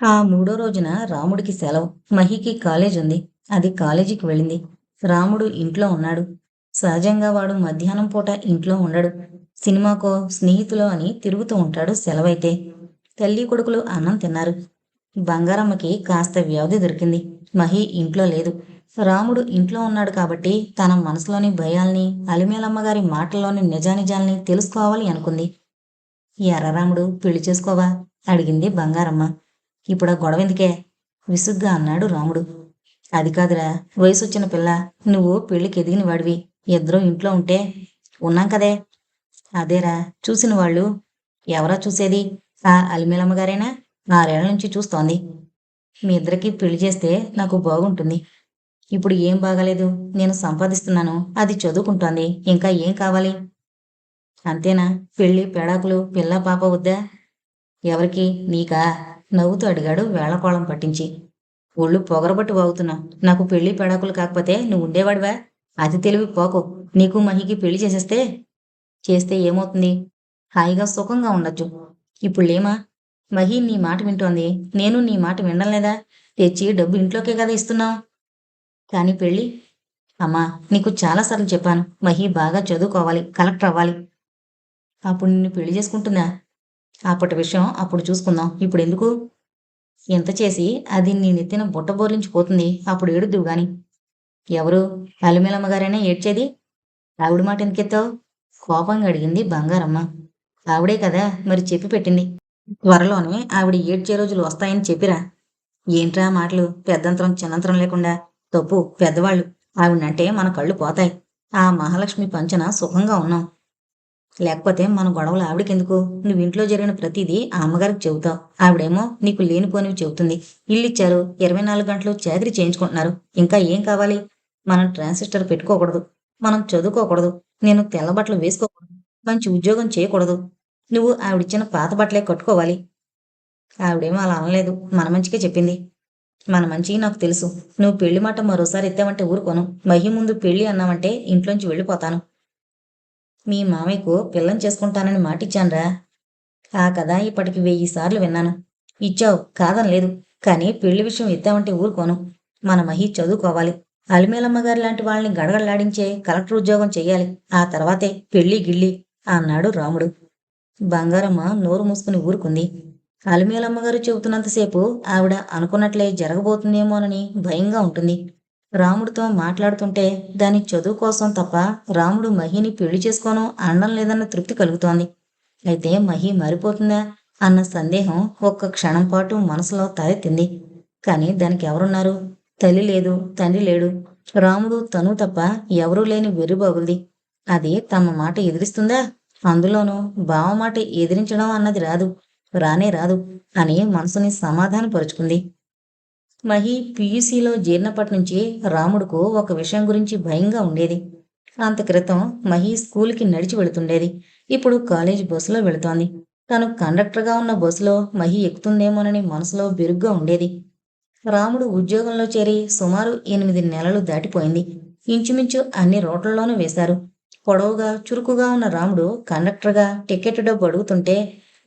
ఆ మూడో రోజున రాముడికి సెలవు. మహికి కాలేజ్ ఉంది. అది కాలేజీకి వెళ్ళింది. రాముడు ఇంట్లో ఉన్నాడు. సహజంగా వాడు మధ్యాహ్నం పూట ఇంట్లో ఉండడు. సినిమాకో స్నేహితులో అని తిరుగుతూ ఉంటాడు సెలవైతే. తల్లి కొడుకులు అన్నం తిన్నారు. బంగారమ్మకి కాస్త వ్యవధి దొరికింది. మహి ఇంట్లో లేదు. రాముడు ఇంట్లో ఉన్నాడు కాబట్టి తన మనసులోని భయాల్ని అలిమేలమ్మ గారి మాటల్లోని నిజానిజాల్ని తెలుసుకోవాలి అనుకుంది. ఎర్రరాముడు పెళ్ళి చేసుకోవా? అడిగింది బంగారమ్మ. ఇప్పుడు ఆ గొడవ ఎందుకే? విసుగ్గా అన్నాడు రాముడు. అది కాదురా వయసు వచ్చిన పిల్ల నువ్వు పెళ్ళికి ఎదిగిన వాడివి. ఇద్దరూ ఇంట్లో ఉంటే ఉన్నాం కదే. అదేరా చూసిన వాళ్ళు ఎవరా చూసేది? ఆ అలిమేలమ్మ గారేనా? ఆరేళ్ళ నుంచి చూస్తోంది. మీ ఇద్దరికి పెళ్ళి చేస్తే నాకు బాగుంటుంది. ఇప్పుడు ఏం బాగాలేదు? నేను సంపాదిస్తున్నాను. అది చదువుకుంటోంది. ఇంకా ఏం కావాలి? అంతేనా? పెళ్ళి పెడాకులు పిల్ల పాప వద్దా? ఎవరికి? నీకా? నవ్వుతూ అడిగాడు వేళకోళం పట్టించి. ఒళ్ళు పొగరబట్టి వాగుతున్నావు నాకు పెళ్ళి పెడాకులు కాకపోతే నువ్వు ఉండేవాడివా? అతి తెలివి పోకు. నీకు మహికి పెళ్ళి చేసేస్తే? చేస్తే ఏమవుతుంది? హాయిగా సుఖంగా ఉండొచ్చు. ఇప్పుడు లేమా? మహి నీ మాట వింటోంది. నేను నీ మాట వినడం లేదా? తెచ్చి డబ్బు ఇంట్లోకే కదా ఇస్తున్నావు. కానీ పెళ్ళి అమ్మా నీకు చాలాసార్లు చెప్పాను. మహి బాగా చదువుకోవాలి కలెక్టర్ అవ్వాలి. అప్పుడు నిన్ను పెళ్ళి చేసుకుంటుందా? అప్పటి విషయం అప్పుడు చూసుకుందాం. ఇప్పుడు ఎందుకు? ఇంత చేసి అది నీ నెత్తిన బుట్ట బోర్లించిపోతుంది అప్పుడు ఏడుద్దువు గాని. ఎవరు? అలిమేలమ్మ గారైనా ఏడ్చేది? ఆవిడ మాట ఎందుకెత్తావు? కోపంగా అడిగింది బంగారమ్మ. ఆవిడే కదా మరి చెప్పి పెట్టింది. త్వరలోనే ఆవిడ ఏడ్చే రోజులు వస్తాయని చెప్పిరా. ఏంట్రా మాటలు? పెద్దంతరం చిన్నంతరం లేకుండా. తప్పు పెద్దవాళ్ళు. ఆవిడంటే మన కళ్ళు పోతాయి. ఆ మహాలక్ష్మి పంచన సుఖంగా ఉన్నాం. లేకపోతే మన గొడవలు ఆవిడకెందుకు? నువ్వు ఇంట్లో జరిగిన ప్రతిదీ ఆ అమ్మగారికి చెబుతావు. ఆవిడేమో నీకు లేనిపోనివి చెబుతుంది. ఇల్లు ఇచ్చారు ఇరవై నాలుగు గంటలు చాకరీ చేయించుకుంటున్నారు. ఇంకా ఏం కావాలి? మనం ట్రాన్సిస్టర్ పెట్టుకోకూడదు. మనం చదువుకోకూడదు. నేను తెల్ల బట్టలు వేసుకోకూడదు. మంచి ఉద్యోగం చేయకూడదు. నువ్వు ఆవిడిచ్చిన పాత బట్టలే కట్టుకోవాలి. ఆవిడేమో అలా అనలేదు. మన మంచికే చెప్పింది. మన మంచి నాకు తెలుసు. నువ్వు పెళ్ళి మాట మరోసారి ఎత్తావంటే ఊరుకోను. మహి ముందు పెళ్ళి అన్నావంటే ఇంట్లోంచి వెళ్ళిపోతాను. మీ మామయ్యకు పిల్లం చేసుకుంటానని మాటిచ్చానరా. ఆ కథ ఇప్పటికి వెయ్యి సార్లు విన్నాను. ఇచ్చావు కాదనలేదు కానీ పెళ్ళి విషయం ఇద్దామంటే ఊరుకోను. మన మహి చదువుకోవాలి. అలిమేలమ్మ గారి లాంటి వాళ్ళని గడగడలాడించే కలెక్టర్ ఉద్యోగం చెయ్యాలి. ఆ తర్వాతే పెళ్ళి గిళ్ళి అన్నాడు రాముడు. బంగారమ్మ నోరు మూసుకుని ఊరుకుంది. అలిమేలమ్మ గారు చెబుతున్నంతసేపు ఆవిడ అనుకున్నట్లే జరగబోతుందేమోనని భయంగా ఉంటుంది. రాముడితో మాట్లాడుతుంటే దాని చదువు కోసం తప్ప రాముడు మహిని పెళ్ళి చేసుకోను అనడం లేదన్న తృప్తి కలుగుతోంది. అయితే మహి మారిపోతుందా అన్న సందేహం ఒక్క క్షణం పాటు మనసులో తలెత్తింది. కానీ దానికి ఎవరున్నారు? తల్లి లేదు తండ్రి లేడు. రాముడు తను తప్ప ఎవరూ లేని వెర్రిబాగుంది అది తమ మాట ఎదిరిస్తుందా? అందులోనూ బావ మాట ఎదిరించడం అన్నది రాదు. రానే రాదు అని మనసుని సమాధానపరుచుకుంది. మహి పియూసీలో జీర్ణపట్నుంచి నుంచి రాముడుకు ఒక విషయం గురించి భయంగా ఉండేది. అంత క్రితం మహి స్కూల్కి నడిచి వెళుతుండేది. ఇప్పుడు కాలేజ్ బస్సులో వెళుతోంది. తను కండక్టర్గా ఉన్న బస్సులో మహి ఎక్కుతుందేమోనని మనసులో బెరుగ్గా ఉండేది. రాముడు ఉద్యోగంలో చేరి సుమారు ఎనిమిది నెలలు దాటిపోయింది. ఇంచుమించు అన్ని రోడ్లలోనూ వేశారు. పొడవుగా చురుకుగా ఉన్న రాముడు కండక్టర్గా టికెట్ డబ్బు అడుగుతుంటే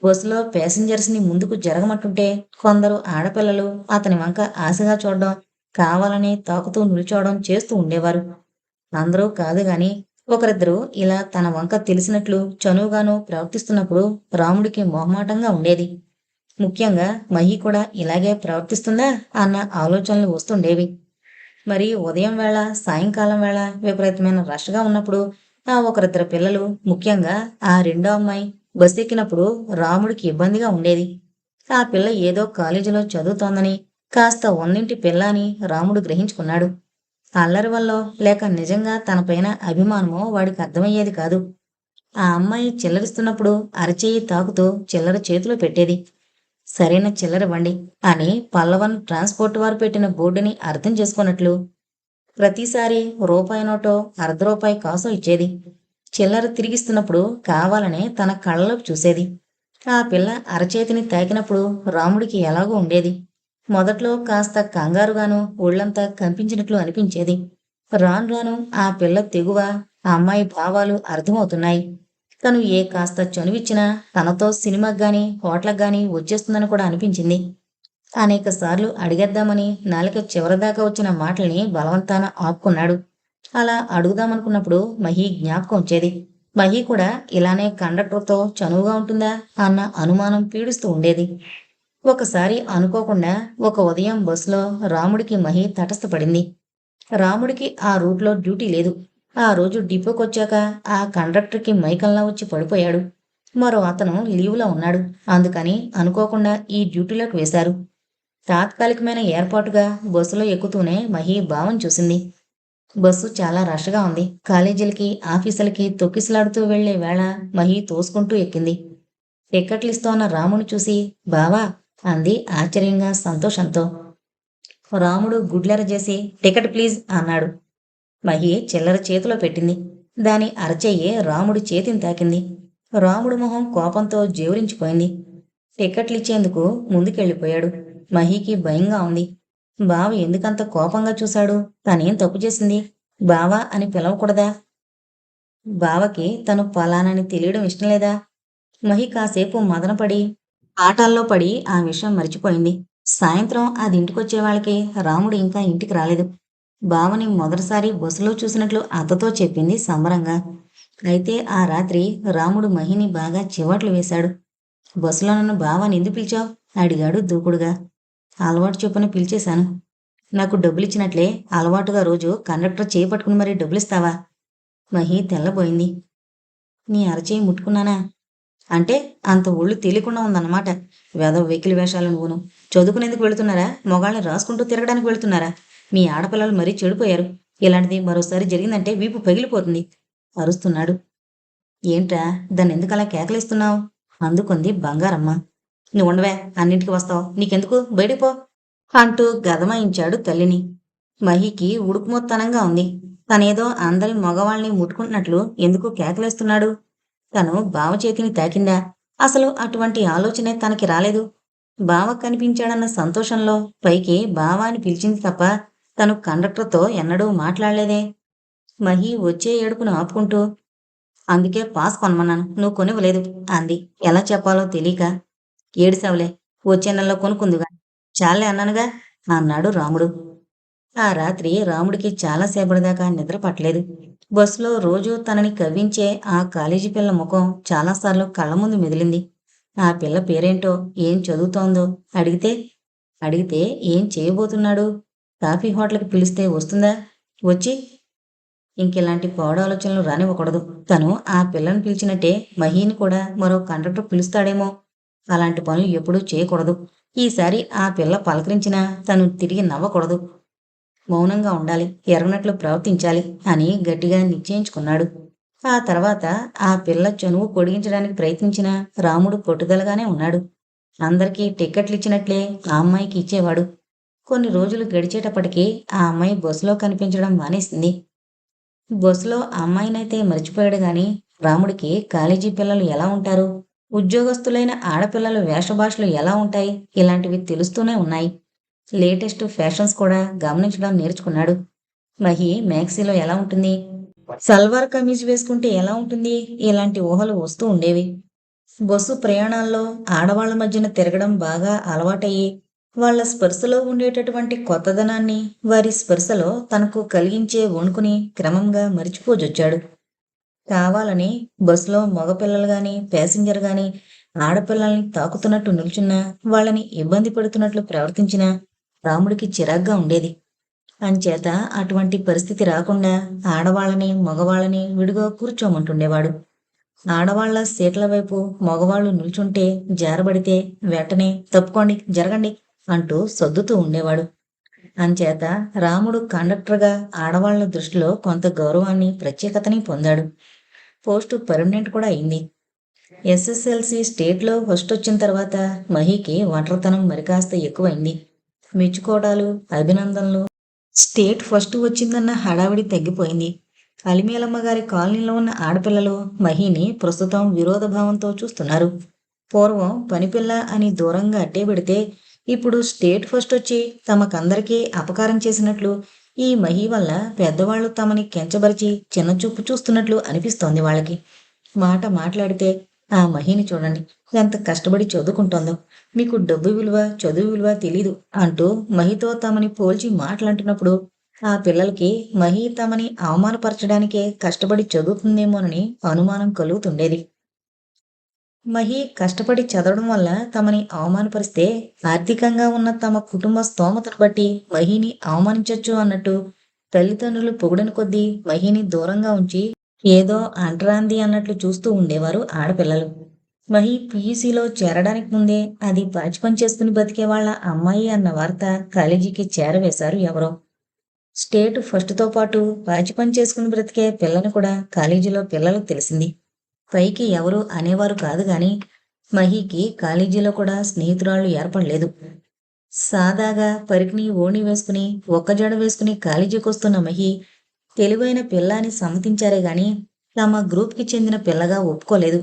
బస్సులో ప్యాసింజర్స్ని ముందుకు జరగమంటుంటే కొందరు ఆడపిల్లలు అతని వంక ఆశగా చూడడం కావాలని తాకుతూ నిల్చోవడం చేస్తూ ఉండేవారు. అందరూ కాదు గాని ఒకరిద్దరు ఇలా తన వంక తెలిసినట్లు చనువుగాను ప్రవర్తిస్తున్నప్పుడు రాముడికి మొహమాటంగా ఉండేది. ముఖ్యంగా మహి కూడా ఇలాగే ప్రవర్తిస్తుందా అన్న ఆలోచనలు వస్తుండేవి. మరి ఉదయం వేళ సాయంకాలం వేళ విపరీతమైన రష్గా ఉన్నప్పుడు ఆ ఒకరిద్దరు పిల్లలు ముఖ్యంగా ఆ రెండో అమ్మాయి బస్ ఎక్కినప్పుడు రాముడికి ఇబ్బందిగా ఉండేది. ఆ పిల్ల ఏదో కాలేజీలో చదువుతోందని కాస్త వన్నింటి పిల్ల అని రాముడు గ్రహించుకున్నాడు. అల్లరి వల్ల లేక నిజంగా తనపైన అభిమానమో వాడికి అర్థమయ్యేది కాదు. ఆ అమ్మాయి చిల్లరిస్తున్నప్పుడు అరచేయి తాకుతూ చిల్లర చేతిలో పెట్టేది. సరైన చిల్లరివ్వండి అని పల్లవన్ ట్రాన్స్పోర్ట్ వారు పెట్టిన బోర్డుని అర్థం చేసుకున్నట్లు ప్రతిసారి రూపాయి నోటో అర్ధ రూపాయి కాసో ఇచ్చేది. చిల్లర తిరిగిస్తున్నప్పుడు కావాలనే తన కళ్ళలోకి చూసేది. ఆ పిల్ల అరచేతిని తాకినప్పుడు రాముడికి ఎలాగో ఉండేది. మొదట్లో కాస్త కంగారుగాను ఒళ్ళంతా కంపించినట్లు అనిపించేది. రాను రాను ఆ పిల్ల తెగువ ఆ అమ్మాయి భావాలు అర్థమవుతున్నాయి. తను ఏ కాస్త చనువిచ్చినా తనతో సినిమాకి గాని హోటల్కి గాని వచ్చేస్తుందని కూడా అనిపించింది. అనేక సార్లు అడిగేద్దామని నాలుక చివరిదాకా వచ్చిన మాటల్ని బలవంతాన ఆపుకున్నాడు. అలా అడుగుదామనుకున్నప్పుడు మహి జ్ఞాపకం వచ్చేది. మహి కూడా ఇలానే కండక్టర్తో చనువుగా ఉంటుందా అన్న అనుమానం పీడిస్తూ ఉండేది. ఒకసారి అనుకోకుండా ఒక ఉదయం బస్సులో రాముడికి మహి తటస్థపడింది రాముడికి ఆ రూట్లో డ్యూటీ లేదు. ఆ రోజు డిపోకొచ్చాక ఆ కండక్టర్కి మైకల్లా వచ్చి పడిపోయాడు. మరో అతను లీవ్లో ఉన్నాడు. అందుకని అనుకోకుండా ఈ డ్యూటీలోకి వేశారు. తాత్కాలికమైన ఏర్పాటుగా బస్సులో ఎక్కుతూనే మహి భావం చూసింది. బస్సు చాలా రష్గా ఉంది. కాలేజీలకి ఆఫీసులకి తొక్కిసలాడుతూ వెళ్ళే వేళ మహి తోసుకుంటూ ఎక్కింది. టిక్కెట్లిస్తోన్న రాముని చూసి బావా! అంది ఆశ్చర్యంగా సంతోషంతో. రాముడు గుడ్లెర చేసి టికెట్ ప్లీజ్! అన్నాడు. మహి చిల్లర చేతిలో పెట్టింది. దాని అరచెయ్యి రాముడి చేతిని తాకింది. రాముడు మొహం కోపంతో జేవురించిపోయింది టిక్కెట్లు ఇచ్చేందుకు ముందుకెళ్ళిపోయాడు. మహికి భయంగా ఉంది. బావ ఎందుకంత కోపంగా చూశాడు? తనేం తప్పు చేసింది? బావా అని పిలవకూడదా? బావకి తను పలానని తెలియడం ఇష్టం లేదా? మహి కాసేపు మదనపడి ఆటాల్లో పడి ఆ విషయం మర్చిపోయింది. సాయంత్రం అది ఇంటికొచ్చే వాళ్ళకి రాముడు ఇంకా ఇంటికి రాలేదు. బావని మొదటిసారి బస్సులో చూసినట్లు అత్తతో చెప్పింది సంబరంగా. అయితే ఆ రాత్రి రాముడు మహిని బాగా చివాట్లు వేశాడు. బస్సులో నన్ను బావని ఎందుకు పిలిచావు? అడిగాడు దూకుడుగా. అలవాటు చొప్పున పిలిచేశాను. నాకు డబ్బులు ఇచ్చినట్లే అలవాటుగా రోజు కండక్టర్ చేయి పట్టుకుని మరీ డబ్బులు ఇస్తావా మహి తెల్లబోయింది. నీ అరచేయి ముట్టుకున్నానా? అంటే అంత ఒళ్ళు తెలియకుండా ఉందన్నమాట. వేద వెకిలి వేషాలు నువ్వును చదువుకునేందుకు వెళుతున్నారా? మొగాళ్ళని రాసుకుంటూ తిరగడానికి వెళుతున్నారా? మీ ఆడపిల్లలు మరీ చెడిపోయారు. ఇలాంటిది మరోసారి జరిగిందంటే వీపు పగిలిపోతుంది. అరుస్తున్నాడు. ఏంట్రా? దాన్ని ఎందుకు అలా కేకలిస్తున్నావు? అందుకుంది బంగారమ్మ. నువ్వు ఉండవే అన్నింటికి వస్తావు. నీకెందుకు? బయటిపో అంటూ గదమాయించాడు తల్లిని. మహికి ఉడుకుమొత్తనంగా ఉంది. తనేదో అందరి మగవాళ్ళని ముట్టుకుంటున్నట్లు ఎందుకు కేకలేస్తున్నాడు? తను బావ చేతిని తాకిందా? అసలు అటువంటి ఆలోచనే తనకి రాలేదు. బావ కనిపించాడన్న సంతోషంలో పైకి బావ అని పిలిచింది తప్ప తను కండక్టర్తో ఎన్నడూ మాట్లాడలేదే. మహి వచ్చే ఏడుపును ఆపుకుంటూ అందుకే పాస్ కొనమన్నాను. నువ్వు కొనివ్వలేదు అంది. ఎలా చెప్పాలో తెలియక ఏడిసావులే. వచ్చే నెలలో కొనుక్కుందిగా. చాలే అన్నానుగా. అన్నాడు రాముడు. ఆ రాత్రి రాముడికి చాలాసేపటి దాకా నిద్ర పట్టలేదు. బస్సులో రోజు తనని కవ్వించే ఆ కాలేజీ పిల్ల ముఖం చాలాసార్లు కళ్ళ ముందు మెదిలింది. ఆ పిల్ల పేరేంటో ఏం చదువుతోందో అడిగితే అడిగితే ఏం చేయబోతున్నాడు? కాఫీ హోటల్కి పిలిస్తే వస్తుందా? వచ్చి ఇంకెలాంటి పోడ ఆలోచనలు రానివ్వకూడదు. తను ఆ పిల్లని పిలిచినట్టే మహీని కూడా మరో కండక్టర్ పిలుస్తాడేమో. అలాంటి పనులు ఎప్పుడూ చేయకూడదు. ఈసారి ఆ పిల్ల పలకరించినా తను తిరిగి నవ్వకూడదు. మౌనంగా ఉండాలి ఎరగనట్లు ప్రవర్తించాలి అని గట్టిగా నిశ్చయించుకున్నాడు. ఆ తర్వాత ఆ పిల్ల చనువు పొడిగించడానికి ప్రయత్నించిన రాముడు పట్టుదలగానే ఉన్నాడు. అందరికీ టిక్కెట్లు ఇచ్చినట్లే ఆ అమ్మాయికి ఇచ్చేవాడు. కొన్ని రోజులు గడిచేటప్పటికీ ఆ అమ్మాయి బస్సులో కనిపించడం మానేసింది. బస్సులో అమ్మాయినైతే మర్చిపోయాడు గాని రాముడికి కాలేజీ పిల్లలు ఎలా ఉంటారు? ఉద్యోగస్తులైన ఆడపిల్లల వేషభాషలు ఎలా ఉంటాయి? ఇలాంటివి తెలుస్తూనే ఉన్నాయి. లేటెస్ట్ ఫ్యాషన్స్ కూడా గమనించడం నేర్చుకున్నాడు. మహి మ్యాక్సీలో ఎలా ఉంటుంది? సల్వార్ కమీజ్ వేసుకుంటే ఎలా ఉంటుంది? ఇలాంటి ఊహలు వస్తూ ఉండేవి. బస్సు ప్రయాణాల్లో ఆడవాళ్ళ మధ్యన తిరగడం బాగా అలవాటయ్యి వాళ్ళ స్పర్శలో ఉండేటటువంటి కొత్తదనాన్ని వారి స్పర్శలో తనకు కలిగించే వణుకుని క్రమంగా మరిచిపోజొచ్చాడు. కావాలని బస్సులో మగపిల్లలు గాని ప్యాసింజర్ గాని ఆడపిల్లల్ని తాకుతున్నట్టు నిల్చున్నా వాళ్ళని ఇబ్బంది పెడుతున్నట్లు ప్రవర్తించినా రాముడికి చిరాగ్గా ఉండేది. అంచేత అటువంటి పరిస్థితి రాకుండా ఆడవాళ్ళని మగవాళ్ళని విడిగా కూర్చోమంటుండేవాడు. ఆడవాళ్ళ సీట్ల వైపు మగవాళ్ళు నిల్చుంటే జారబడితే వెంటనే తప్పుకోండి జరగండి అంటూ సర్దుతూ ఉండేవాడు. అంచేత రాముడు కండక్టర్గా ఆడవాళ్ళ దృష్టిలో కొంత గౌరవాన్ని ప్రత్యేకతని పొందాడు. పోస్టు పర్మనెంట్ కూడా అయింది. ఎస్ఎస్ఎల్సి స్టేట్లో ఫస్ట్ వచ్చిన తర్వాత మహికి ఒంటరితనం మరికాస్త ఎక్కువైంది. మెచ్చుకోవడాలు అభినందనలు. స్టేట్ ఫస్ట్ వచ్చిందన్న హడావిడి తగ్గిపోయింది. అలిమేలమ్మ గారి కాలనీలో ఉన్న ఆడపిల్లలు మహిని ప్రస్తుతం విరోధభావంతో చూస్తున్నారు. పూర్వం పనిపిల్ల అని దూరంగా అట్టే పెడితే ఇప్పుడు స్టేట్ ఫస్ట్ వచ్చి తమకందరికీ అపకారం చేసినట్లు ఈ మహి వల్ల పెద్దవాళ్ళు తమని కెంచబరిచి చిన్నచూపు చూస్తున్నట్లు అనిపిస్తోంది వాళ్ళకి. మాట మాట్లాడితే ఆ మహిని చూడండి ఎంత కష్టపడి చదువుకుంటోందో. మీకు డబ్బు విలువ చదువు విలువ తెలీదు అంటూ మహితో తమని పోల్చి మాట్లాడుతున్నప్పుడు ఆ పిల్లలకి మహి తమని అవమానపరచడానికే కష్టపడి చదువుతుందేమోనని అనుమానం కలుగుతుండేది. మహి కష్టపడి చదవడం వల్ల తమని అవమానపరిస్తే ఆర్థికంగా ఉన్న తమ కుటుంబ స్తోమతను బట్టి మహిని అవమానించవచ్చు అన్నట్టు తల్లిదండ్రులు పొగడని కొద్దీ మహిని దూరంగా ఉంచి ఏదో అంటరాంది అన్నట్లు చూస్తూ ఉండేవారు ఆడపిల్లలు. మహి పీయూసీలో చేరడానికి ముందే అది పాచిపని చేసుకుని బతికే వాళ్ళ అమ్మాయి అన్న వార్త కాలేజీకి చేరవేశారు ఎవరో. స్టేట్ ఫస్ట్తో పాటు పాచిపని చేసుకుని బ్రతికే పిల్లని కూడా కాలేజీలో పిల్లలకు తెలిసింది. పైకి ఎవరు అనేవారు కాదు గాని మహికి కాలేజీలో కూడా స్నేహితురాళ్ళు ఏర్పడలేదు. సాదాగా పరికిని ఓణి వేసుకుని ఒక్కజడ వేసుకుని కాలేజీకి వస్తున్న మహి తెలివైన పిల్ల అని సమ్మతించారే గాని తమ గ్రూప్కి చెందిన పిల్లగా ఒప్పుకోలేదు.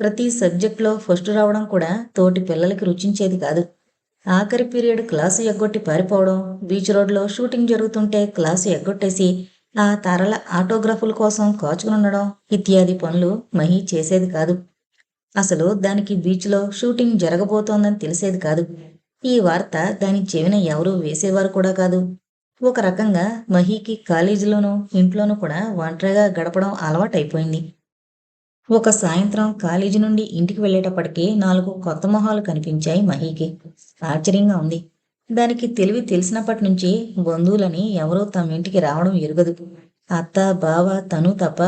ప్రతి సబ్జెక్ట్లో ఫస్ట్ రావడం కూడా తోటి పిల్లలకి రుచించేది కాదు. ఆఖరి పీరియడ్ క్లాసు ఎగ్గొట్టి పారిపోవడం బీచ్ రోడ్లో షూటింగ్ జరుగుతుంటే క్లాసు ఎగ్గొట్టేసి ఆ తరల ఆటోగ్రాఫుల కోసం కాచుకునుండడం ఇత్యాది పనులు మహి చేసేది కాదు. అసలు దానికి బీచ్లో షూటింగ్ జరగబోతోందని తెలిసేది కాదు. ఈ వార్త దాని చెవిన ఎవరూ వేసేవారు కూడా కాదు. ఒక రకంగా మహీకి కాలేజీలోనూ ఇంట్లోనూ కూడా ఒంటరిగా గడపడం అలవాటైపోయింది. ఒక సాయంత్రం కాలేజీ నుండి ఇంటికి వెళ్ళేటప్పటికీ నాలుగు కొత్త మొహాలు కనిపించాయి మహీకి. ఆశ్చర్యంగా ఉంది. దానికి తెలివి తెలిసినప్పటి నుంచి బంధువులని ఎవరో తమ ఇంటికి రావడం ఎరుగదు. అత్త బావ తను తప్ప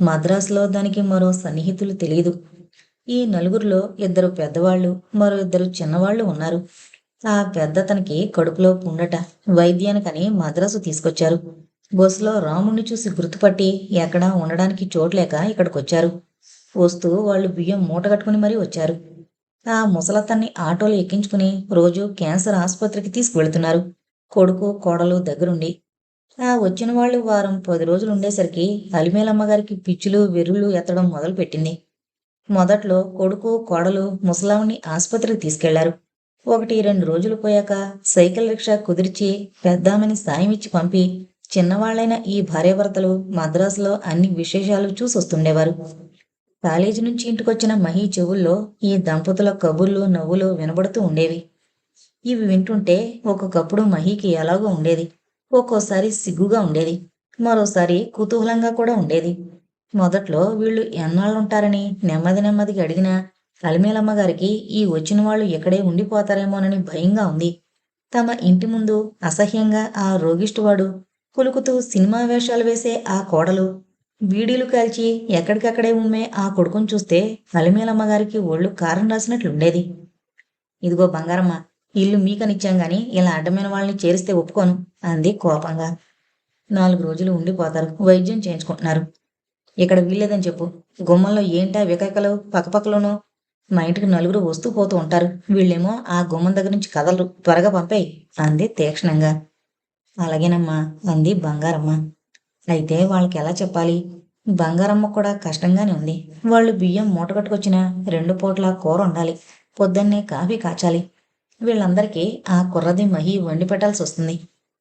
మద్రాసులో దానికి మరో సన్నిహితులు తెలియదు. ఈ నలుగురిలో ఇద్దరు పెద్దవాళ్ళు మరో ఇద్దరు చిన్నవాళ్ళు ఉన్నారు. ఆ పెద్దతనికి కడుపులో పుండట. వైద్యానికని మద్రాసు తీసుకొచ్చారు. బస్సులో రాముణ్ణి చూసి గుర్తుపట్టి ఎక్కడా ఉండడానికి చోట్లేక ఇక్కడికొచ్చారు. వస్తూ వాళ్ళు బియ్యం మూట కట్టుకుని మరీ వచ్చారు. ఆ ముసలతన్ని ఆటోలో ఎక్కించుకుని రోజు క్యాన్సర్ ఆసుపత్రికి తీసుకువెళ్తున్నారు. కొడుకు కోడలు దగ్గరుండి. ఆ వచ్చిన వాళ్ళు వారం పది రోజులు ఉండేసరికి అలిమేలమ్మగారికి పిచ్చులు వెర్రులు ఎత్తడం మొదలుపెట్టింది. మొదట్లో కొడుకు కోడలు ముసలావుని ఆసుపత్రికి తీసుకెళ్ళారు. ఒకటి రెండు రోజులు పోయాక సైకిల్ రిక్షా కుదిర్చి పెద్దామని సాయం ఇచ్చి పంపి చిన్నవాళ్ళైన ఈ భార్యాభర్తలు మద్రాసులో అన్ని విశేషాలు చూసొస్తుండేవారు. కాలేజీ నుంచి ఇంటికొచ్చిన మహి చెవుల్లో ఈ దంపతుల కబుర్లు నవ్వులు వినబడుతూ ఉండేవి. ఇవి వింటుంటే ఒక్కొక్కప్పుడు మహికి ఎలాగో ఉండేది. ఒక్కోసారి సిగ్గుగా ఉండేది. మరోసారి కుతూహలంగా కూడా ఉండేది. మొదట్లో వీళ్ళు ఎన్నాళ్ళుంటారని నెమ్మది నెమ్మదిగా అడిగిన కలిమేలమ్మ గారికి ఈ వచ్చిన వాళ్ళు ఎక్కడే ఉండిపోతారేమోనని భయంగా ఉంది. తమ ఇంటి ముందు అసహ్యంగా ఆ రోగిష్టివాడు కులుకుతూ సినిమా వేషాలు వేసే ఆ కోడలు బీడీలు కాల్చి ఎక్కడికక్కడే ఉమ్మే ఆ కొడుకుని చూస్తే అలిమేలమ్మ గారికి ఒళ్ళు కారం రాసినట్లుండేది. ఇదిగో బంగారమ్మ ఇల్లు మీకనిచ్చాం గాని ఇలా అడ్డమైన వాళ్ళని చేరిస్తే ఒప్పుకోను అంది కోపంగా. నాలుగు రోజులు ఉండిపోతారు వైద్యం చేయించుకుంటున్నారు. ఇక్కడ వీల్లేదని చెప్పు గుమ్మంలో ఏంటా వికైకలు పక్కపక్కలోనూ? మా ఇంటికి నలుగురు వస్తూ పోతూ ఉంటారు వీళ్ళేమో ఆ గుమ్మం దగ్గర నుంచి కదలరు త్వరగా పంపేయి అంది తీక్షణంగా. అలాగేనమ్మా అంది బంగారమ్మ. అయితే వాళ్ళకి ఎలా చెప్పాలి? బంగారమ్మ కూడా కష్టంగానే ఉంది. వాళ్ళు బియ్యం మూటగట్టుకొచ్చిన రెండు పూట్ల కూర ఉండాలి పొద్దున్నే కాఫీ కాచాలి. వీళ్ళందరికీ ఆ కుర్రది మహి వండి పెట్టాల్సి వస్తుంది.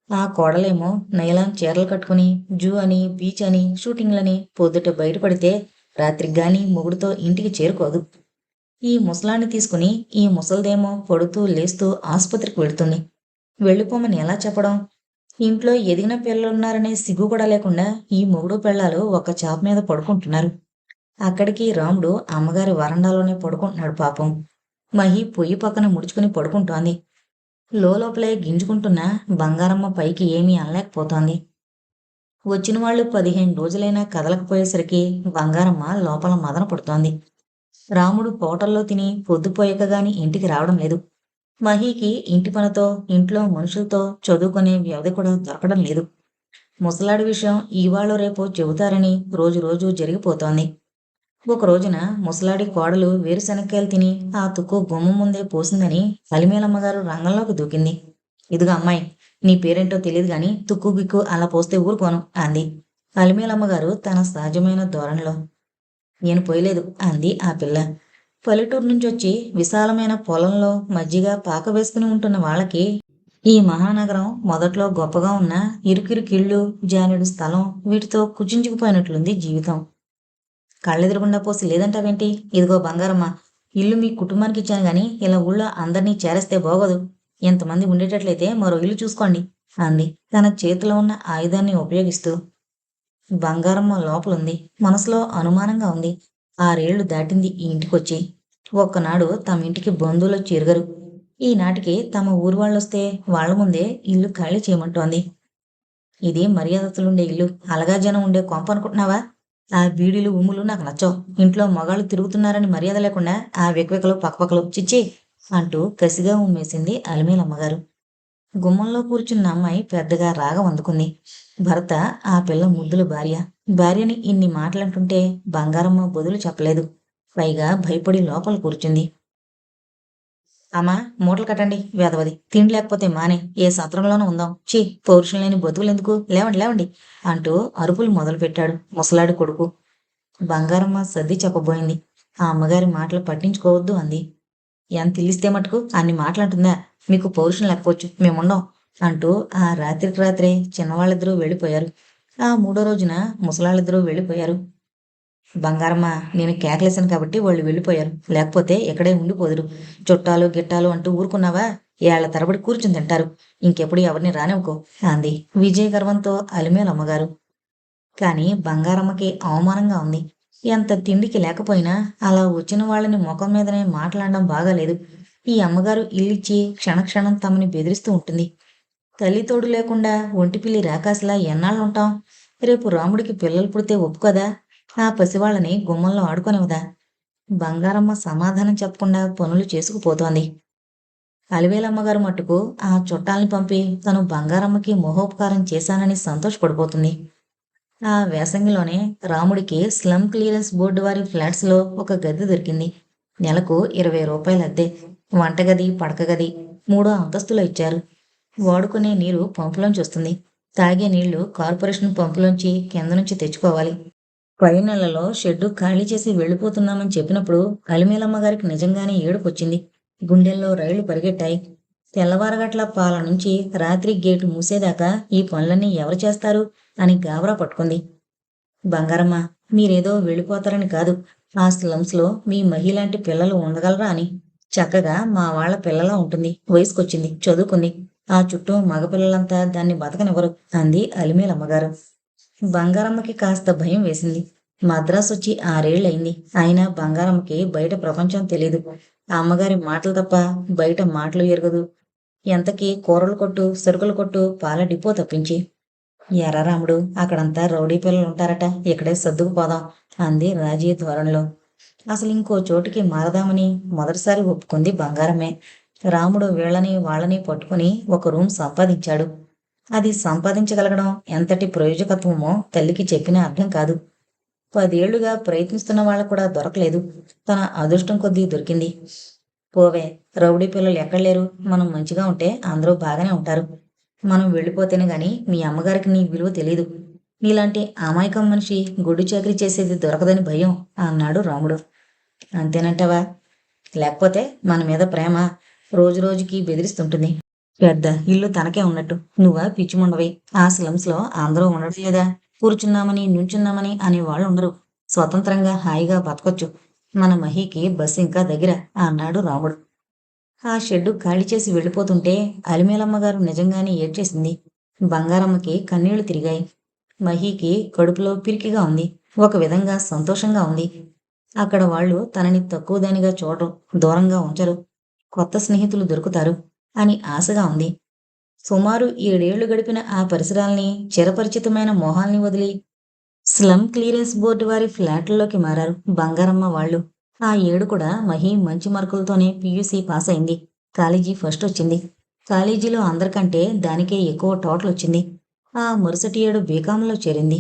ఆ కోడలేమో నైలాన్ చీరలు కట్టుకుని జూ అని బీచ్ అని షూటింగ్లని పొద్దుట బయటపడితే రాత్రికి గాని మొగుడుతో ఇంటికి చేరుకోదు. ఈ ముసలాన్ని తీసుకుని ఈ ముసల్దేమో పడుతూ లేస్తూ ఆసుపత్రికి వెళుతుంది. వెళ్ళిపోమని ఎలా చెప్పడం? ఇంట్లో ఎదిగిన పిల్లలున్నారనే సిగ్గు కూడా లేకుండా ఈ మొగుడు పిల్లలు ఒక చాప మీద పడుకుంటున్నారు. అక్కడికి రాముడు అమ్మగారి వరండాలోనే పడుకుంటున్నాడు పాపం. మహి పొయ్యి పక్కన ముడుచుకుని పడుకుంటోంది. లోపలే గింజుకుంటున్న బంగారమ్మ పైకి ఏమీ అనలేకపోతోంది. వచ్చిన వాళ్ళు పదిహేను రోజులైనా కదలకపోయేసరికి బంగారమ్మ లోపల మదన పడుతోంది. రాముడు హోటల్లో తిని పొద్దుపోయాక గాని ఇంటికి రావడం లేదు. మహీకి ఇంటి పనితో ఇంట్లో మనుషులతో చదువుకునే వ్యవధి కూడా దొరకడం లేదు. ముసలాడి విషయం ఇవాళ రేపో చెబుతారని రోజు రోజు జరిగిపోతోంది. ఒక రోజున ముసలాడి కోడలు వేరుశనక్కాయలు తిని ఆ తుక్కు గుమ్మ ముందే పోసిందని అలిమేలమ్మగారు రంగంలోకి దూకింది. ఇదిగో అమ్మాయి నీ పేరేంటో తెలియదు గాని తుక్కు గిక్కు అలా పోస్తే ఊరుకోను అంది. అలిమేలమ్మగారు తన సహజమైన ధోరణిలో నేను పోయలేదు అంది ఆ పిల్ల. పల్లెటూరు నుంచి వచ్చి విశాలమైన పొలంలో మజ్జిగ పాక వేసుకుని ఉంటున్న వాళ్ళకి ఈ మహానగరం మొదట్లో గొప్పగా ఉన్న ఇరుకిరుకిళ్ళు జానుడు స్థలం వీటితో కుచించుకుపోయినట్లుంది జీవితం. కళ్ళెదురుగుండా పోసి లేదంటావేంటి? ఇదిగో బంగారమ్మ ఇల్లు మీ కుటుంబానికి ఇచ్చాను గాని ఇలా ఊళ్ళో అందరినీ చేరేస్తే బాగోదు. ఎంతమంది ఉండేటట్లయితే మరో ఇల్లు చూసుకోండి అంది తన చేతిలో ఉన్న ఆయుధాన్ని ఉపయోగిస్తూ. బంగారమ్మ లోపలుంది మనసులో అనుమానంగా ఉంది. ఆరేళ్ళు దాటింది ఈ ఇంటికొచ్చి. ఒక్కనాడు తమ ఇంటికి బంధువులు చేరుగరు ఈనాటికి తమ ఊరు వాళ్ళొస్తే వాళ్ళ ముందే ఇల్లు ఖాళీ చేయమంటోంది. ఇది మర్యాదతలుండే ఇల్లు. అలగా జనం ఉండే కొంప అనుకుంటున్నావా ఆ బీడీలు ఉమ్ములు నాకు నచ్చవు. ఇంట్లో మగాళ్ళు తిరుగుతున్నారని మర్యాద లేకుండా ఆ వెక్వెకలు పక్కపక్కలు చిచ్చి అంటూ కసిగా ఉమ్మేసింది అలిమేలమ్మగారు. గుమ్మంలో కూర్చున్న అమ్మాయి పెద్దగా రాగం అందుకుంది. భర్త ఆ పిల్ల ముద్దుల భార్య. భార్యని ఇన్ని మాటలంటుంటే బంగారమ్మ బదులు చెప్పలేదు. పైగా భయపడి లోపల కూర్చుంది. అమ్మా మూటలు కట్టండి వేదవది. తిండి లేకపోతే మానే. ఏ సత్రంలోనూ ఉందాం. చీ పౌరుషం లేని బతుకులెందుకు? లేవండి లేవండి అంటూ అరుపులు మొదలుపెట్టాడు ముసలాడి కొడుకు. బంగారమ్మ సర్ది చెప్పబోయింది. ఆ అమ్మగారి మాటలు పట్టించుకోవద్దు అంది. ఎంత ఇల్లిస్తే మటుకు అన్ని మాటలంటుందా? మీకు పౌరుషం లేకపోవచ్చు. మేముండం. అంటూ ఆ రాత్రికి రాత్రే చిన్నవాళ్ళిద్దరూ వెళ్ళిపోయారు. ఆ మూడో రోజున ముసలాళ్ళిద్దరూ వెళ్ళిపోయారు. బంగారమ్మ నేను కేకలేశాను కాబట్టి వాళ్ళు వెళ్ళిపోయారు. లేకపోతే ఇక్కడే ఉండిపోదురు. చుట్టాలు గిట్టాలు అంటూ ఊరుకున్నావా? ఏళ్ళ తరబడి కూర్చుని తింటారు. ఇంకెప్పుడు ఎవరిని రానివ్వకో అంది విజయ గర్వంతో అలిమేలమ్మగారు కానీ బంగారమ్మకి అవమానంగా ఉంది. ఎంత తిండికి లేకపోయినా అలా వచ్చిన వాళ్ళని ముఖం మీదనే మాట్లాడడం బాగాలేదు. ఈ అమ్మగారు ఇల్లిచ్చి క్షణక్షణం తమని బెదిరిస్తూ ఉంటుంది. తల్లి తోడు లేకుండా ఒంటిపిల్లి రాకాసిలా ఎన్నాళ్ళుంటాం? రేపు రాముడికి పిల్లలు పుడితే ఒప్పుకోదా ఆ పసివాళ్ళని గుమ్మంలో ఆడుకొనివదా బంగారమ్మ సమాధానం చెప్పకుండా పనులు చేసుకుపోతోంది. అలివేలమ్మగారు మట్టుకు ఆ చుట్టాలని పంపి తను బంగారమ్మకి మోహోపకారం చేశానని సంతోషపడిపోతుంది. ఆ వేసంగిలోనే రాముడికి స్లమ్ క్లియరెన్స్ బోర్డు వారి ఫ్లాట్స్లో ఒక గది దొరికింది. నెలకు ఇరవై రూపాయలు అద్దె వంటగది పడకగది మూడో అంతస్తులో ఇచ్చారు. వాడుకునే నీరు పంపులోంచి వస్తుంది. తాగే నీళ్ళు కార్పొరేషన్ పంపులోంచి కింద నుంచి తెచ్చుకోవాలి. పై నెలలో షెడ్డు ఖాళీ చేసి వెళ్ళిపోతున్నామని చెప్పినప్పుడు అలిమేలమ్మ గారికి నిజంగానే ఏడుపొచ్చింది. గుండెల్లో రైళ్ళు పరిగెట్టాయి. తెల్లవారగట్ల పాల నుంచి రాత్రి గేటు మూసేదాకా ఈ పనులన్నీ ఎవరు చేస్తారు? అని గాబరా పట్టుకుంది. బంగారమ్మ మీరేదో వెళ్ళిపోతారని కాదు. ఆ స్లమ్స్లో మీ మహిలాంటి పిల్లలు ఉండగలరా అని. చక్కగా మా వాళ్ళ పిల్లలా ఉంటుంది. వయసుకొచ్చింది. చదువుకుంది. ఆ చుట్టూ మగపిల్లలంతా దాన్ని బతకనివ్వరు అంది అలిమేలమ్మగారు బంగారమ్మకి కాస్త భయం వేసింది. మద్రాసు వచ్చి ఆరేళ్ళయింది. అయినా బంగారమ్మకి బయట ప్రపంచం తెలీదు. ఆ అమ్మగారి మాటలు తప్ప బయట మాటలు ఎరగదు. ఎంతకీ కూరలు కొట్టు సరుకుల కొట్టు పాల డిపో తప్పించి. ఎర్ర రాముడు అక్కడంతా రౌడీ పిల్లలు ఉంటారట. ఇక్కడే సర్దుకుపోదాం అంది రాజీ ధోరణిలో అసలు ఇంకో చోటికి మారదామని మొదటిసారి ఒప్పుకుంది బంగారమే. రాముడు వీళ్ళని వాళ్ళని పట్టుకుని ఒక రూమ్ సంపాదించాడు. అది సంపాదించగలగడం ఎంతటి ప్రయోజకత్వమో తల్లికి చెప్పిన అర్థం కాదు. పదేళ్ళుగా ప్రయత్నిస్తున్న వాళ్ళకు కూడా దొరకలేదు. తన అదృష్టం కొద్దీ దొరికింది. పోవే రౌడీ పిల్లలు ఎక్కడ లేరు? మనం మంచిగా ఉంటే అందరూ బాగానే ఉంటారు. మనం వెళ్ళిపోతేనే గాని మీ అమ్మగారికి నీ విలువ తెలియదు నీలాంటి అమాయకం మనిషి గుడ్డు చాకరీ చేసేది దొరకదని భయం అన్నాడు రాముడు. అంతేనంటావా? లేకపోతే మన మీద ప్రేమ రోజు రోజుకి బెదిరిస్తుంటుంది. పెద్ద ఇల్లు తనకే ఉన్నట్టు. నువ్వా పిచ్చిముండవి? ఆ స్లమ్స్లో అందరూ ఉండడం లేదా కూర్చున్నామని నుంచున్నామని అనే వాళ్ళు ఉండరు. స్వతంత్రంగా హాయిగా బతకొచ్చు. మన మహికి బస్సు ఇంకా దగ్గర అన్నాడు రాముడు. ఆ షెడ్డు ఖాళీ చేసి వెళ్ళిపోతుంటే అలిమేలమ్మ గారు నిజంగానే ఏడ్చేసింది. బంగారమ్మకి కన్నీళ్ళు తిరిగాయి. మహీకి కడుపులో పిరికిగా ఉంది. ఒక విధంగా సంతోషంగా ఉంది. అక్కడ వాళ్ళు తనని తక్కువదానిగా చూడరు. దూరంగా ఉంచరు. కొత్త స్నేహితులు దొరుకుతారు అని ఆశగా ఉంది. సుమారు ఏడేళ్ళు గడిపిన ఆ పరిసరాల్ని చిరపరిచితమైన మొహాల్ని వదిలి స్లమ్ క్లియరెన్స్ బోర్డు వారి ఫ్లాట్లలోకి మారారు బంగారమ్మ వాళ్ళు. ఆ ఏడు కూడా మహి మంచి మార్కులతోనే పీయూసీ పాస్ అయింది. కాలేజీ ఫస్ట్ వచ్చింది. కాలేజీలో అందరికంటే దానికే ఎక్కువ టోటల్ వచ్చింది. ఆ మరుసటి ఏడు బీకాంలో చేరింది.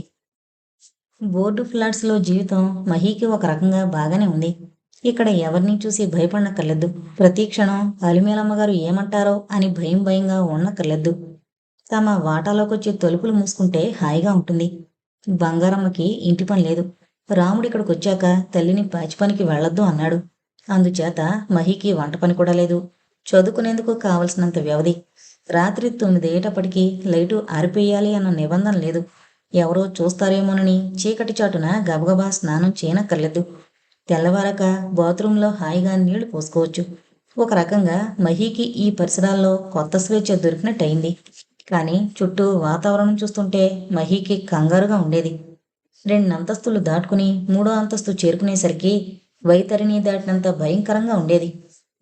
బోర్డు ఫ్లాట్స్లో జీవితం మహీకి ఒక రకంగా బాగానే ఉంది. ఇక్కడ ఎవరిని చూసి భయపడనక్కర్లేదు. ప్రతి క్షణం అలిమేలమ్మ గారు ఏమంటారో అని భయం భయంగా ఉండక్కర్లేదు. తమ వాటాలోకొచ్చి తలుపులు మూసుకుంటే హాయిగా ఉంటుంది. బంగారమ్మకి ఇంటి పని లేదు. రాముడు ఇక్కడికి వచ్చాక తల్లిని పాచి పనికి వెళ్ళొద్దు అన్నాడు. అందుచేత మహికి వంట పని కూడా లేదు. చదువుకునేందుకు కావలసినంత వ్యవధి. రాత్రి తొమ్మిదేటప్పటికీ లైటు ఆరిపోయాలి అన్న నిబంధన లేదు. ఎవరో చూస్తారేమోనని చీకటి చాటున గబగబా స్నానం చేయనక్కర్లేదు. తెల్లవారక బాత్రూంలో హాయిగా నీళ్ళు పోసుకోవచ్చు. ఒక రకంగా మహీకి ఈ పరిసరాల్లో కొత్త స్వేచ్ఛ దొరికినట్టయింది. కానీ చుట్టూ వాతావరణం చూస్తుంటే మహీకి కంగారుగా ఉండేది. రెండు అంతస్తులు దాటుకుని మూడో అంతస్తు చేరుకునేసరికి వైతరిని దాటినంత భయంకరంగా ఉండేది.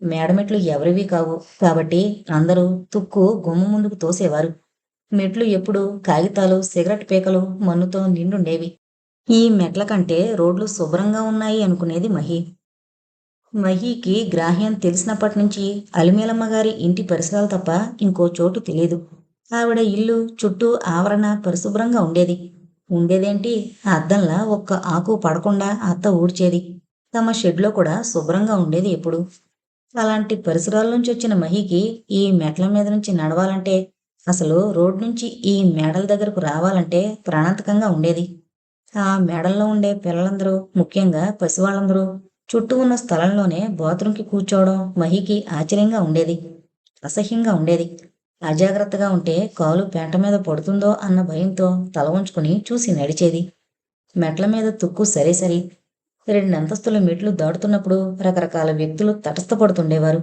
మేడమెట్లు ఎవరివి కావు. కాబట్టి అందరూ తుక్కు గుమ్మ ముందుకు తోసేవారు. మెట్లు ఎప్పుడు కాగితాలు సిగరెట్ పీకలు మన్నుతో నిండుండేవి. ఈ మెట్ల కంటే రోడ్లు శుభ్రంగా ఉన్నాయి అనుకునేది మహి. మహీకి గ్రాహ్యం తెలిసినప్పటి నుంచి అలిమేలమ్మ గారి ఇంటి పరిసరాలు తప్ప ఇంకో చోటు తెలియదు ఆవిడ ఇల్లు చుట్టూ ఆవరణ పరిశుభ్రంగా ఉండేది. ఉండేదేంటి? అద్దంలా ఒక్క ఆకు పడకుండా అత్త ఊడ్చేది. తమ షెడ్లో కూడా శుభ్రంగా ఉండేది ఎప్పుడు. అలాంటి పరిసరాల నుంచి వచ్చిన మహికి ఈ మెట్ల మీద నుంచి నడవాలంటే అసలు రోడ్ నుంచి ఈ మేడల దగ్గరకు రావాలంటే ప్రాణాంతకంగా ఉండేది. ఆ మేడల్లో ఉండే పిల్లలందరూ ముఖ్యంగా పసివాళ్ళందరూ చుట్టూ ఉన్న స్థలంలోనే బాత్రూంకి కూర్చోవడం మహికి ఆశ్చర్యంగా ఉండేది అసహ్యంగా ఉండేది. అజాగ్రత్తగా ఉంటే కాలు పేంట మీద పడుతుందో అన్న భయంతో తల ఉంచుకుని చూసి నడిచేది. మెట్ల మీద తుక్కు సరే సరి. రెండంతస్తుల మెట్లు దాటుతున్నప్పుడు రకరకాల వ్యక్తులు తటస్థపడుతుండేవారు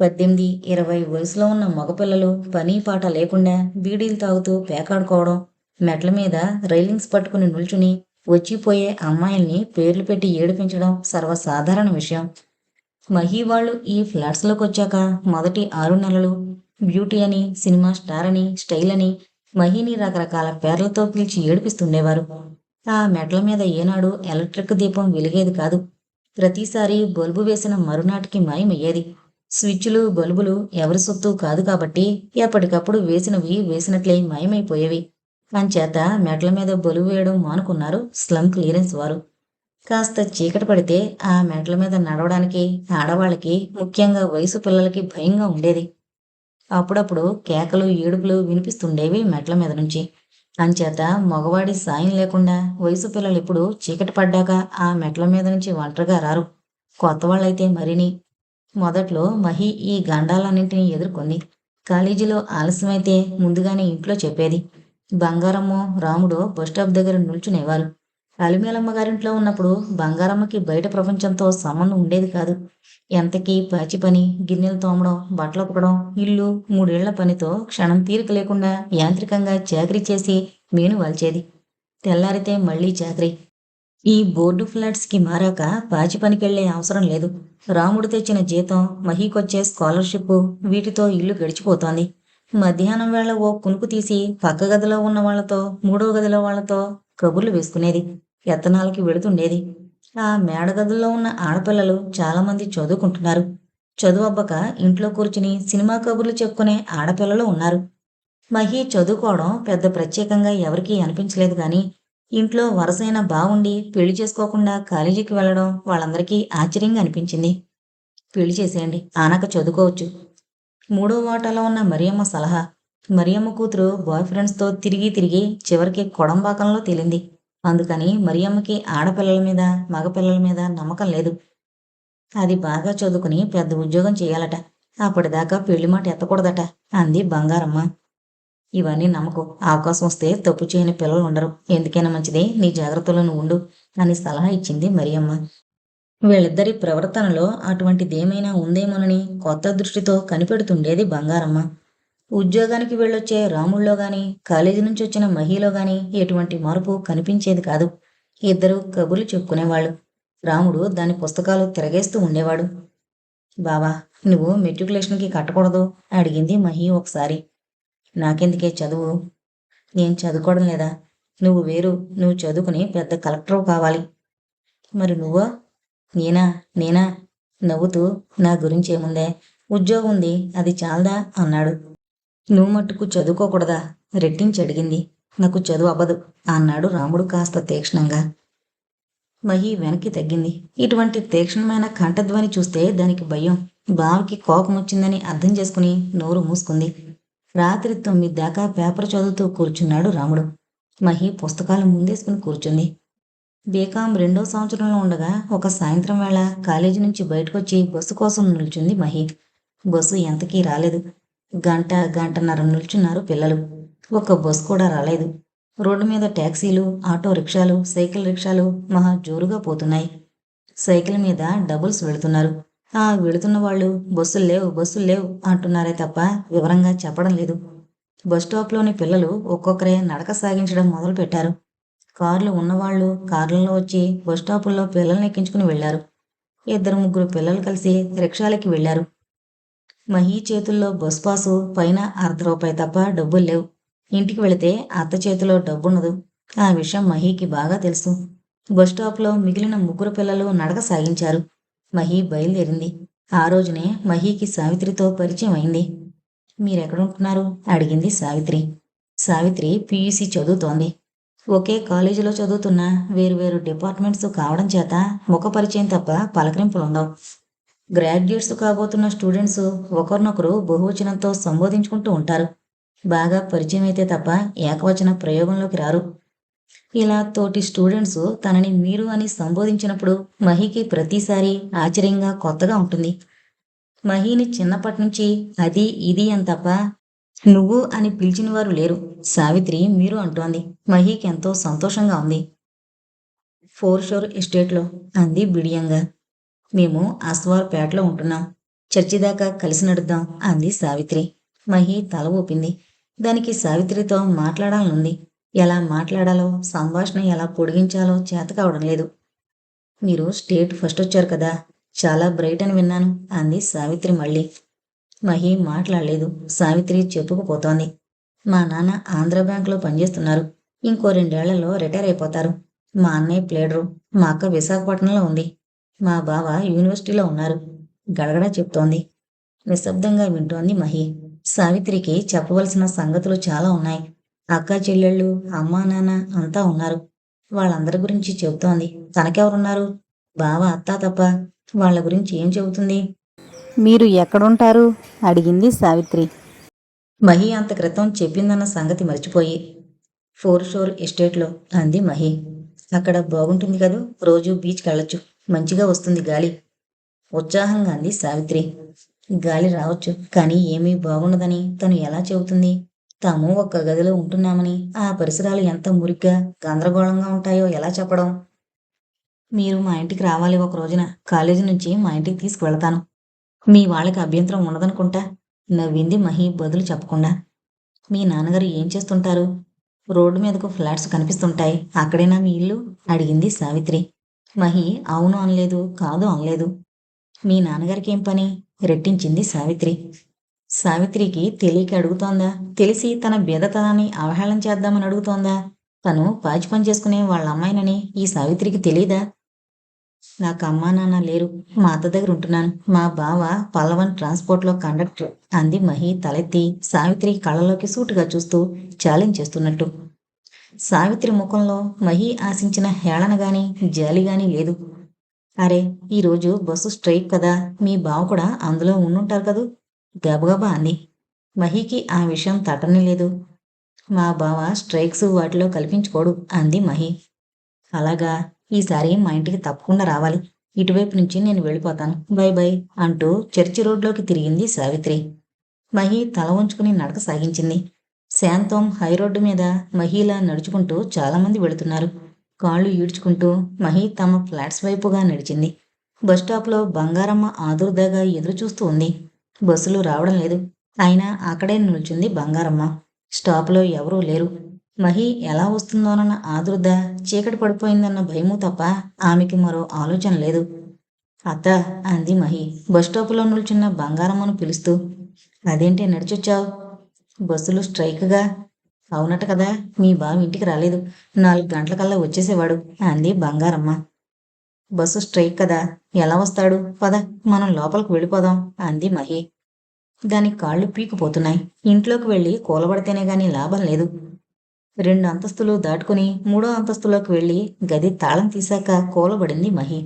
పద్దెనిమిది ఇరవై వయసులో ఉన్న మగపిల్లలు పని పాట లేకుండా బీడీలు తాగుతూ పేకాడుకోవడం మెట్ల మీద రైలింగ్స్ పట్టుకుని నిల్చుని వచ్చిపోయే అమ్మాయిల్ని పేర్లు పెట్టి ఏడిపించడం సర్వసాధారణ విషయం. మహీ వాళ్ళు ఈ ఫ్లాట్స్లోకి వచ్చాక మొదటి ఆరు నెలలు బ్యూటీ అని సినిమా స్టార్ అని స్టైల్ అని మహిని రకరకాల పేర్లతో పిలిచి ఏడిపిస్తుండేవారు. ఆ మెట్ల మీద ఏనాడు ఎలక్ట్రిక్ దీపం వెలిగేది కాదు. ప్రతిసారి బల్బు వేసిన మరునాటికి మాయమయ్యేది. స్విచ్లు బల్బులు ఎవరి సొత్తు కాదు కాబట్టి ఎప్పటికప్పుడు వేసినవి వేసినట్లే మాయమైపోయేవి. అంచేత మెట్ల మీద బొలువు వేయడం మానుకున్నారు స్లమ్ క్లియరెన్స్ వారు. కాస్త చీకటి పడితే ఆ మెట్ల మీద నడవడానికి ఆడవాళ్ళకి ముఖ్యంగా వయసు పిల్లలకి భయంగా ఉండేది. అప్పుడప్పుడు కేకలు ఏడుపులు వినిపిస్తుండేవి మెట్ల మీద నుంచి. అంచేత మగవాడి సాయం లేకుండా వయసు పిల్లలు ఇప్పుడు చీకటి పడ్డాక ఆ మెట్ల మీద నుంచి ఒంటరిగా రారు. కొత్త వాళ్ళైతే మరిని. మొదట్లో మహి ఈ గండాలన్నింటినీ ఎదుర్కొంది కాలేజీలో ఆలస్యమైతే ముందుగానే ఇంట్లో చెప్పేది. బంగారమ్మ రాముడు బస్టాప్ దగ్గర నిల్చునేవారు అలిమేలమ్మ గారింట్లో ఉన్నప్పుడు బంగారమ్మకి బయట ప్రపంచంతో సంబంధం ఉండేది కాదు. ఎంతకీ పాచి పని గిన్నెలు తోమడం బట్టలు కుట్టడం ఇల్లు మూడేళ్ళ పనితో క్షణం తీరిక లేకుండా యాంత్రికంగా చాకరీ చేసి మేను వాల్చేది. తెల్లారితే మళ్ళీ చాకరీ. ఈ బోర్డు ఫ్లాట్స్కి మారాక పాచి పనికెళ్ళే అవసరం లేదు. రాముడు తెచ్చిన జీతం మహీకొచ్చే స్కాలర్షిప్ వీటితో ఇల్లు గడిచిపోతోంది. మధ్యాహ్నం వేళ ఓ కునుకు తీసి పక్క గదిలో ఉన్న వాళ్ళతో మూడో గదిలో వాళ్ళతో కబుర్లు వేసుకునేది ఎత్తనాలకి వెళుతుండేది. ఆ మేడగదుల్లో ఉన్న ఆడపిల్లలు చాలామంది చదువుకుంటున్నారు. చదువు అబ్బక ఇంట్లో కూర్చుని సినిమా కబుర్లు చెప్పుకునే ఆడపిల్లలు ఉన్నారు. మహి చదువుకోవడం పెద్ద ప్రత్యేకంగా ఎవరికీ అనిపించలేదు కానీ ఇంట్లో వరసైన బాగుండి పెళ్ళి చేసుకోకుండా కాలేజీకి వెళ్ళడం వాళ్ళందరికీ ఆశ్చర్యంగా అనిపించింది. పెళ్ళి చేసేయండి ఆనక చదువుకోవచ్చు. మూడో వాటాలో ఉన్న మరియమ్మ సలహా. మరియమ్మ కూతురు బాయ్ ఫ్రెండ్స్తో తిరిగి తిరిగి చివరికి కొడంబాకంలో తేలింది. అందుకని మరియమ్మకి ఆడపిల్లల మీద మగపిల్లల మీద నమ్మకం లేదు. అది బాగా చదువుకుని పెద్ద ఉద్యోగం చేయాలట. అప్పటిదాకా పెళ్ళి మాట ఎత్తకూడదట అంది బంగారమ్మ. ఇవన్నీ నమ్మకు. అవకాశం వస్తే తప్పు చేయని పిల్లలు ఉండరు. ఎందుకైనా మంచిది. నీ జాగ్రత్తలో నువ్వు ఉండు అని సలహా ఇచ్చింది మరియమ్మ. వీళ్ళిద్దరి ప్రవర్తనలో అటువంటిదేమైనా ఉందేమోనని కొత్త దృష్టితో కనిపెడుతుండేది బంగారమ్మ. ఉద్యోగానికి వెళ్ళొచ్చే రాముల్లో గాని కాలేజీ నుంచి వచ్చిన మహిలో గాని ఎటువంటి మార్పు కనిపించేది కాదు. ఇద్దరు కబుర్లు చెప్పుకునేవాళ్ళు. రాముడు దాని పుస్తకాలు తిరగేస్తూ ఉండేవాడు. బావా నువ్వు మెట్రికులేషన్కి కట్టకూడదు అడిగింది మహి ఒకసారి. నాకెందుకే చదువు? నేను చదువుకోవడం లేదా? నువ్వు వేరు నువ్వు చదువుకుని పెద్ద కలెక్టర్ కావాలి. మరి నువ్వో? నేనా నేనా? నవ్వుతూ నా గురించేముందే ఉద్యోగం ఉంది అది చాలదా? అన్నాడు. నువ్వు మట్టుకు చదువుకోకూడదా? రెట్టించి అడిగింది. నాకు చదువు అవ్వదు అన్నాడు రాముడు కాస్త తీక్షణంగా. మహి వెనక్కి తగ్గింది. ఇటువంటి తీక్షణమైన కంఠధ్వని చూస్తే దానికి భయం. బావకి కోపం వచ్చిందని అర్థం చేసుకుని నోరు మూసుకుంది. రాత్రి తొమ్మిది దాకా పేపర్ చదువుతూ కూర్చున్నాడు రాముడు. మహి పుస్తకాలు ముందేసుకుని కూర్చుంది. బీకాం రెండో సంవత్సరంలో ఉండగా ఒక సాయంత్రం వేళ కాలేజీ నుంచి బయటకొచ్చి బస్సు కోసం నిల్చుంది మహి. బస్సు ఎంతకీ రాలేదు. గంట గంటన్నర నిల్చున్నారు పిల్లలు. ఒక్క బస్సు కూడా రాలేదు. రోడ్డు మీద ట్యాక్సీలు ఆటో రిక్షాలు సైకిల్ రిక్షాలు మహా జోరుగా పోతున్నాయి. సైకిల్ మీద డబుల్స్ వెళుతున్నారు. ఆ వెళుతున్న వాళ్ళు బస్సులు లేవు బస్సులు లేవు అంటున్నారే తప్ప వివరంగా చెప్పడం లేదు. బస్ స్టాప్లోని పిల్లలు ఒక్కొక్కరే నడక సాగించడం మొదలుపెట్టారు. కార్లు ఉన్నవాళ్ళు కార్లలో వచ్చి బస్ స్టాపుల్లో పిల్లల్ని ఎక్కించుకుని వెళ్ళారు ఇద్దరు ముగ్గురు పిల్లలు కలిసి రిక్షాలకి వెళ్ళారు మహి చేతుల్లో బస్ పాసు పైన అర్ధ రూపాయి తప్ప డబ్బులు లేవు. ఇంటికి వెళితే అత్త చేతిలో డబ్బున్నదు. ఆ విషయం మహీకి బాగా తెలుసు. బస్ స్టాప్లో మిగిలిన ముగ్గురు పిల్లలు నడక సాగించారు. మహి బయలుదేరింది. ఆ రోజునే మహీకి సావిత్రితో పరిచయం అయింది. మీరెక్కడుంటున్నారు? అడిగింది సావిత్రి. సావిత్రి పీయూసీ చదువుతోంది. ఒకే కాలేజీలో చదువుతున్న వేరువేరు డిపార్ట్మెంట్స్ కావడం చేత ముఖ పరిచయం తప్ప పలకరింపులు ఉండవు గ్రాడ్యుయేట్స్ కాబోతున్న స్టూడెంట్స్ ఒకరినొకరు బహువచనంతో సంబోధించుకుంటూ ఉంటారు. బాగా పరిచయం అయితే తప్ప ఏకవచన ప్రయోగంలోకి రారు. ఇలా తోటి స్టూడెంట్స్ తనని మీరు అని సంబోధించినప్పుడు మహికి ప్రతిసారి ఆశ్చర్యంగా కొత్తగా ఉంటుంది. మహిని చిన్నప్పటి నుంచి అది ఇది అని తప్ప నువ్వు అని పిలిచిన వారు లేరు. సావిత్రి మీరు అంటోంది. మహీకి ఎంతో సంతోషంగా ఉంది. ఫోర్ షోర్ ఎస్టేట్లో అంది బిడియంగా. మేము అస్వార్పేటలో ఉంటున్నాం. చర్చి దాకా కలిసి నడుద్దాం అంది సావిత్రి. మహి తల ఊపింది. దానికి సావిత్రితో మాట్లాడాలనుంది. ఎలా మాట్లాడాలో సంభాషణ ఎలా పొడిగించాలో చేత కావడం లేదు. మీరు స్టేట్ ఫస్ట్ వచ్చారు కదా. చాలా బ్రైట్ అని విన్నాను అంది సావిత్రి మళ్ళీ. మహి మాట్లాడలేదు. సావిత్రి చెప్పుకుపోతోంది. మా నాన్న ఆంధ్ర బ్యాంకులో పనిచేస్తున్నారు. ఇంకో రెండేళ్ళలో రిటైర్ అయిపోతారు. మా అన్నయ్య ప్లేడరు. మా అక్క విశాఖపట్నంలో ఉంది. మా బావ యూనివర్సిటీలో ఉన్నారు. గడగడ చెప్తోంది. నిశ్శబ్దంగా వింటోంది మహి. సావిత్రికి చెప్పవలసిన సంగతులు చాలా ఉన్నాయి. అక్క చెల్లెళ్ళు అమ్మా నాన్న అంతా ఉన్నారు. వాళ్ళందరి గురించి చెబుతోంది తనకెవరున్నారు? బావ అత్త తప్ప వాళ్ళ గురించి ఏం చెబుతుంది? మీరు ఎక్కడుంటారు? అడిగింది సావిత్రి. మహి అంత క్రితం చెప్పిందన్న సంగతి మర్చిపోయి ఫోర్ షోర్ ఎస్టేట్లో అంది మహి. అక్కడ బాగుంటుంది కదూ? రోజు బీచ్కి వెళ్ళొచ్చు. మంచిగా వస్తుంది గాలి. ఉత్సాహంగా అంది సావిత్రి. గాలి రావచ్చు కానీ ఏమీ బాగుండదని తను ఎలా చెబుతుంది? తాము ఒక్క గదిలో ఉంటున్నామని ఆ పరిసరాలు ఎంత మురిగ్గా గందరగోళంగా ఉంటాయో ఎలా చెప్పడం? మీరు మా ఇంటికి రావాలి ఒక రోజున. కాలేజీ నుంచి మా ఇంటికి తీసుకువెళ్తాను. మీ వాళ్ళకి అభ్యంతరం ఉండదనుకుంటా నవ్వింది మహి బదులు చెప్పకుండా. మీ నాన్నగారు ఏం చేస్తుంటారు? రోడ్డు మీదకు ఫ్లాట్స్ కనిపిస్తుంటాయి. అక్కడేనా మీ ఇల్లు? అడిగింది సావిత్రి. మహి అవును అనలేదు కాదు అనలేదు. మీ నాన్నగారికి ఏం పని? రెట్టించింది సావిత్రి. సావిత్రికి తెలియక అడుగుతోందా? తెలిసి తన బీదతనాన్ని అవహేళన చేద్దామని అడుగుతోందా? తను పాచి పని చేసుకునే వాళ్ళ అమ్మాయినని ఈ సావిత్రికి తెలీదా? నాకు అమ్మా నాన్న లేరు. మా అత్త దగ్గర ఉంటున్నాను. మా బావ పల్లవన్ ట్రాన్స్పోర్ట్లో కండక్టర్. అంది మహి తలెత్తి. సావిత్రి కళ్ళలోకి సూటుగా చూస్తూ ఛాలెంజ్ చేస్తున్నట్టు. సావిత్రి ముఖంలో మహి ఆశించిన హేళన గాని జాలి గాని లేదు. అరే ఈరోజు బస్సు స్ట్రైక్ కదా. మీ బావ కూడా అందులో ఉండుంటారు కదూ? గబగబా అంది. మహికి ఆ విషయం తట్టని లేదు. మా బావ స్ట్రైక్స్ వాటిలో కల్పించుకోడు అంది మహి. అలాగా? ఈసారి మా ఇంటికి తప్పకుండా రావాలి. ఇటువైపు నుంచి నేను వెళ్ళిపోతాను. బై బై అంటూ చర్చి రోడ్లోకి తిరిగింది సావిత్రి. మహి తల ఉంచుకుని నడక సాగించింది. శాంతం హై రోడ్డు మీద మహిళ నడుచుకుంటూ చాలామంది వెళుతున్నారు. కాళ్ళు ఈడ్చుకుంటూ మహి తమ ఫ్లాట్స్ వైపుగా నడిచింది. బస్టాప్లో బంగారమ్మ ఆదుర్దాగా ఎదురు చూస్తూ ఉంది. బస్సులు రావడం లేదు. అయినా అక్కడే నిల్చుంది బంగారమ్మ. స్టాప్లో ఎవరూ లేరు. మహి ఎలా వస్తుందోనన్న ఆదుర్ద చీకటి పడిపోయిందన్న భయము తప్ప ఆమెకి మరో ఆలోచన లేదు. అత్త అంది మహి బస్టాపులో నిల్చున్న బంగారమ్మను పిలుస్తూ అదేంటి నడిచొచ్చావు? బస్సులు స్ట్రైక్గా? అవునట కదా మీ బావ ఇంటికి రాలేదు. నాలుగు గంటలకల్లా వచ్చేసేవాడు అంది బంగారమ్మ. బస్సు స్ట్రైక్ కదా ఎలా వస్తాడు? పద మనం లోపలికి వెళ్ళిపోదాం అంది మహి. దాని కాళ్ళు పీకిపోతున్నాయి. ఇంట్లోకి వెళ్ళి కూలబడితేనే గాని లాభం లేదు. రెండు అంతస్తులు దాటుకుని మూడో అంతస్తులోకి వెళ్ళి గది తాళం తీశాక కూలబడింది మహి.